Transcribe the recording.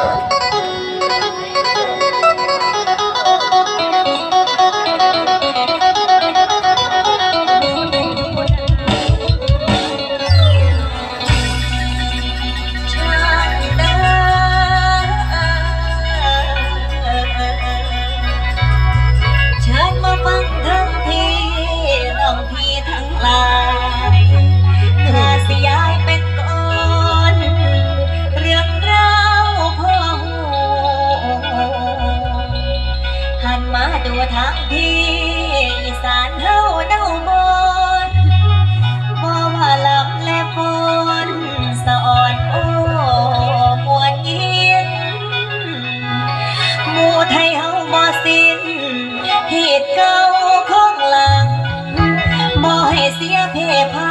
아 ตัวทางพี่สานเฮาเน่าบนบ่ว่าลำและฝนสะอ่อนโอ้มวนย็นหมู่ไทยเฮาบ่สิ้นเหตุเก่าของหลังบ่ให้เสียเพพา